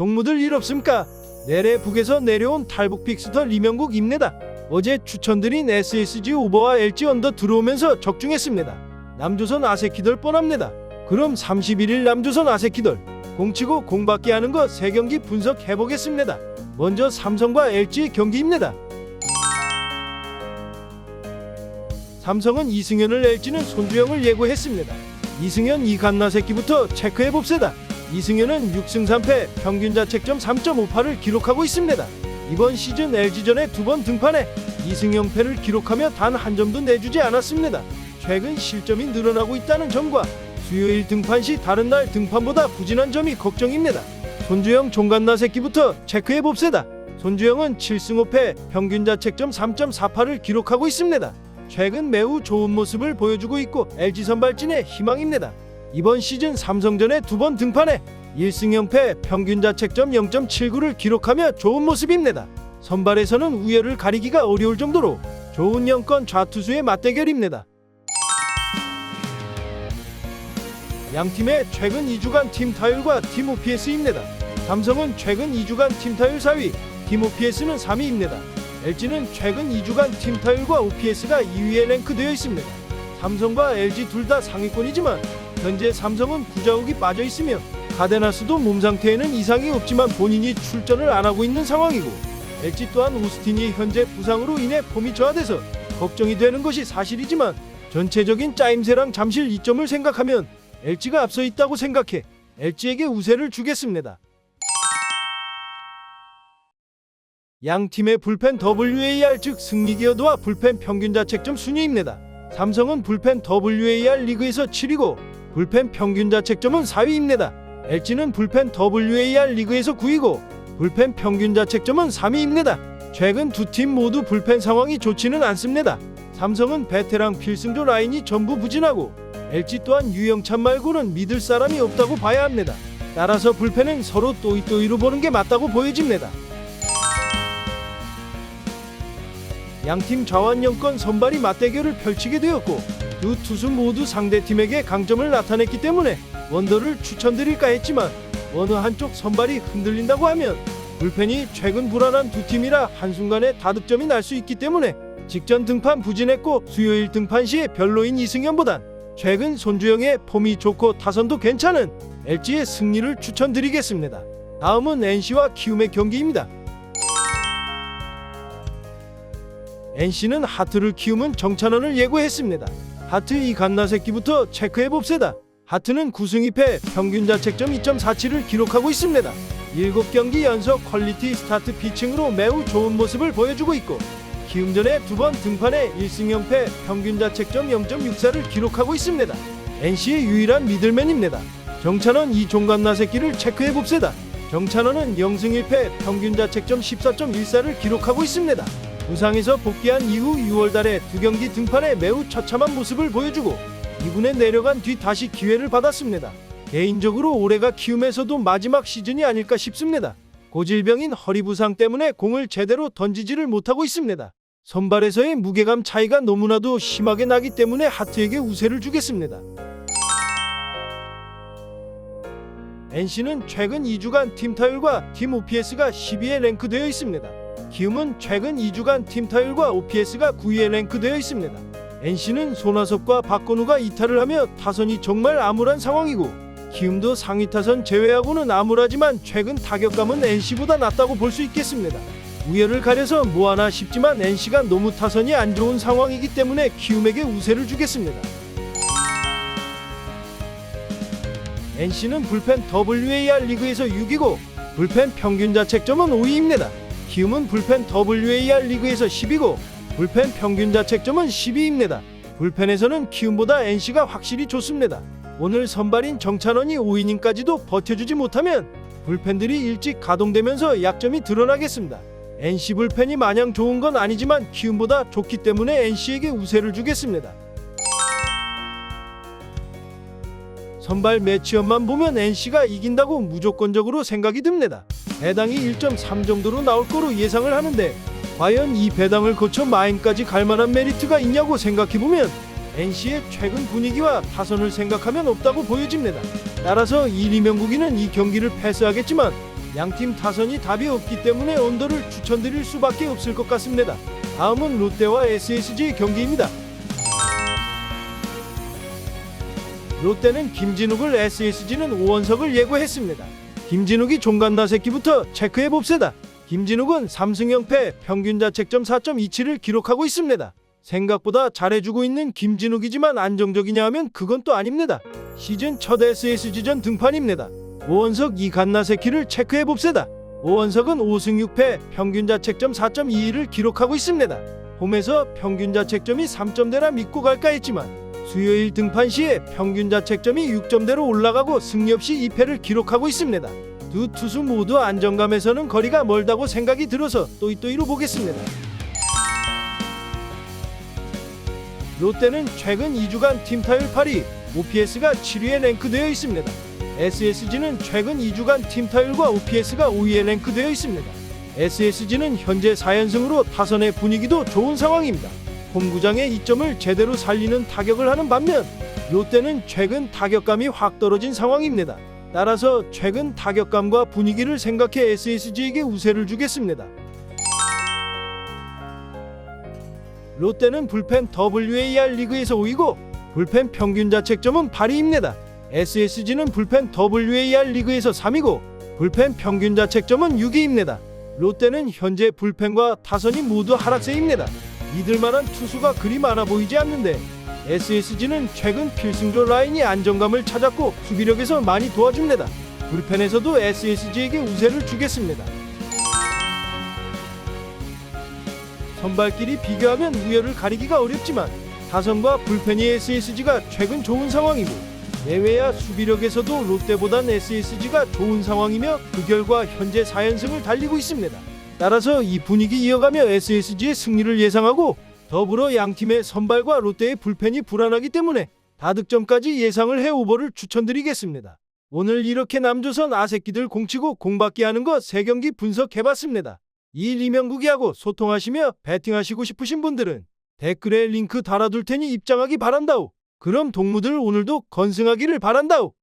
동무들 일 없습니까? 내래 북에서 내려온 탈북 픽스터 리명국 입니다. 어제 추천드린 SSG 오버와 LG 언더 들어오면서 적중했습니다. 남조선 아세키들 뻔합니다. 그럼 31일 남조선 아세키들 공치고 공받기 하는 거 세 경기 분석해 보겠습니다. 먼저 삼성과 LG 경기입니다. 삼성은 이승현을 LG는 손주영을 예고했습니다. 이승현 이간나 새끼부터 체크해 봅시다. 이승현은 6승 3패 평균 자책점 3.58을 기록하고 있습니다. 이번 시즌 LG전에 두 번 등판해 이승영 패를 기록하며 단 한 점도 내주지 않았습니다. 최근 실점이 늘어나고 있다는 점과 수요일 등판 시 다른 날 등판보다 부진한 점이 걱정입니다. 손주영 종간나 새끼부터 체크해 봅시다. 손주영은 7승 5패 평균 자책점 3.48을 기록하고 있습니다. 최근 매우 좋은 모습을 보여주고 있고 LG 선발진의 희망입니다. 이번 시즌 삼성전에 두 번 등판해 1승 0패 평균 자책점 0.79를 기록하며 좋은 모습입니다. 선발에서는 우열을 가리기가 어려울 정도로 좋은 영권 좌투수의 맞대결입니다. 양 팀의 최근 2주간 팀 타율과 팀 OPS입니다. 삼성은 최근 2주간 팀 타율 4위, 팀 OPS는 3위입니다. LG는 최근 2주간 팀 타율과 OPS가 2위에 랭크되어 있습니다. 삼성과 LG 둘 다 상위권이지만 현재 삼성은 구자욱이 빠져 있으며 카데나스도 몸 상태에는 이상이 없지만 본인이 출전을 안 하고 있는 상황이고 LG 또한 오스틴이 현재 부상으로 인해 폼이 저하돼서 걱정이 되는 것이 사실이지만 전체적인 짜임새랑 잠실 이점을 생각하면 LG가 앞서 있다고 생각해 LG에게 우세를 주겠습니다. 양 팀의 불펜 WAR 즉 승리 기여도와 불펜 평균 자책점 순위입니다. 삼성은 불펜 WAR 리그에서 7위고 불펜 평균 자책점은 4위입니다. LG는 불펜 WAR 리그에서 9위고 불펜 평균 자책점은 3위입니다. 최근 두 팀 모두 불펜 상황이 좋지는 않습니다. 삼성은 베테랑 필승조 라인이 전부 부진하고 LG 또한 유영찬 말고는 믿을 사람이 없다고 봐야 합니다. 따라서 불펜은 서로 또이또이로 보는 게 맞다고 보여집니다. 양팀 좌완영권 선발이 맞대결을 펼치게 되었고 두 투수 모두 상대팀에게 강점을 나타냈기 때문에 원더를 추천드릴까 했지만 어느 한쪽 선발이 흔들린다고 하면 불펜이 최근 불안한 두 팀이라 한순간에 다득점이 날 수 있기 때문에 직전 등판 부진했고 수요일 등판 시에 별로인 이승현보단 최근 손주영의 폼이 좋고 타선도 괜찮은 LG의 승리를 추천드리겠습니다. 다음은 NC와 키움의 경기입니다. NC는 하트를 키우면 정찬원을 예고했습니다. 하트 이 갓나 새끼부터 체크해 봅시다. 하트는 9승 2패 평균 자책점 2.47을 기록하고 있습니다. 7경기 연속 퀄리티 스타트 피칭으로 매우 좋은 모습을 보여주고 있고 키움전에 두 번 등판해 1승 0패 평균 자책점 0.64를 기록하고 있습니다. NC의 유일한 미들맨입니다. 정찬원 이 종갓나 새끼를 체크해 봅시다. 정찬원은 0승 1패 평균 자책점 14.14를 기록하고 있습니다. 부상에서 복귀한 이후 6월달에 두 경기 등판에 매우 처참한 모습을 보여주고 2군에 내려간 뒤 다시 기회를 받았습니다. 개인적으로 올해가 키움에서도 마지막 시즌이 아닐까 싶습니다. 고질병인 허리 부상 때문에 공을 제대로 던지지를 못하고 있습니다. 선발에서의 무게감 차이가 너무나도 심하게 나기 때문에 하트에게 우세를 주겠습니다. NC는 최근 2주간 팀 타율과 팀 OPS가 10위에 랭크되어 있습니다. 키움은 최근 2주간 팀 타율과 OPS가 9위에 랭크되어 있습니다. NC는 손아섭과 박건우가 이탈을 하며 타선이 정말 암울한 상황이고 키움도 상위 타선 제외하고는 암울하지만 최근 타격감은 NC보다 낫다고 볼 수 있겠습니다. 우열을 가려서 뭐하나 싶지만 NC가 너무 타선이 안 좋은 상황이기 때문에 키움에게 우세를 주겠습니다. NC는 불펜 WAR 리그에서 6위고 불펜 평균 자책점은 5위입니다. 키움은 불펜 WAR 리그에서 10위고 불펜 평균 자책점은 12위입니다. 불펜에서는 키움보다 NC가 확실히 좋습니다. 오늘 선발인 정찬원이 5이닝까지도 버텨주지 못하면 불펜들이 일찍 가동되면서 약점이 드러나겠습니다. NC 불펜이 마냥 좋은 건 아니지만 키움보다 좋기 때문에 NC에게 우세를 주겠습니다. 선발 매치업만 보면 NC가 이긴다고 무조건적으로 생각이 듭니다. 배당이 1.3 정도로 나올 거로 예상을 하는데 과연 이 배당을 거쳐 마인까지 갈 만한 메리트가 있냐고 생각해보면 NC의 최근 분위기와 타선을 생각하면 없다고 보여집니다. 따라서 1, 2명국이는 이 경기를 패스하겠지만 양팀 타선이 답이 없기 때문에 언더를 추천드릴 수밖에 없을 것 같습니다. 다음은 롯데와 SSG 경기입니다. 롯데는 김진욱을 SSG는 오원석을 예고했습니다. 김진욱이 종간다 새끼부터 체크해 봅시다. 김진욱은 3승 0패 평균 자책점 4.27을 기록하고 있습니다. 생각보다 잘해주고 있는 김진욱이지만 안정적이냐 하면 그건 또 아닙니다. 시즌 첫 SSG전 등판입니다. 오원석 이 갓나새끼를 체크해 봅시다. 오원석은 5승 6패 평균 자책점 4.21을 기록하고 있습니다. 홈에서 평균 자책점이 3점대라 믿고 갈까 했지만 수요일 등판 시에 평균 자책점이 6점대로 올라가고 승리 없이 2패를 기록하고 있습니다. 두 투수 모두 안정감에서는 거리가 멀다고 생각이 들어서 또이또이로 보겠습니다. 롯데는 최근 2주간 팀 타율 8위, OPS가 7위에 랭크되어 있습니다. SSG는 최근 2주간 팀 타율과 OPS가 5위에 랭크되어 있습니다. SSG는 현재 4연승으로 타선의 분위기도 좋은 상황입니다. 홈구장의 이점을 제대로 살리는 타격을 하는 반면 롯데는 최근 타격감이 확 떨어진 상황입니다. 따라서 최근 타격감과 분위기를 생각해 SSG에게 우세를 주겠습니다. 롯데는 불펜 WAR 리그에서 5위고 불펜 평균 자책점은 8위입니다. SSG는 불펜 WAR 리그에서 3위고 불펜 평균 자책점은 6위입니다. 롯데는 현재 불펜과 타선이 모두 하락세입니다. 믿을만한 투수가 그리 많아 보이지 않는데 SSG는 최근 필승조 라인이 안정감을 찾았고 수비력에서 많이 도와줍니다. 불펜에서도 SSG에게 우세를 주겠습니다. 선발끼리 비교하면 우열을 가리기가 어렵지만 타선과 불펜이 SSG가 최근 좋은 상황이고 내외야 수비력에서도 롯데보단 SSG가 좋은 상황이며 그 결과 현재 4연승을 달리고 있습니다. 따라서 이 분위기 이어가며 SSG의 승리를 예상하고 더불어 양팀의 선발과 롯데의 불펜이 불안하기 때문에 다득점까지 예상을 해 오버를 추천드리겠습니다. 오늘 이렇게 남조선 아새끼들 공치고 공받기 하는 거 세 경기 분석해봤습니다. 이 리명국이하고 소통하시며 배팅하시고 싶으신 분들은 댓글에 링크 달아둘 테니 입장하기 바란다오. 그럼 동무들 오늘도 건승하기를 바란다오.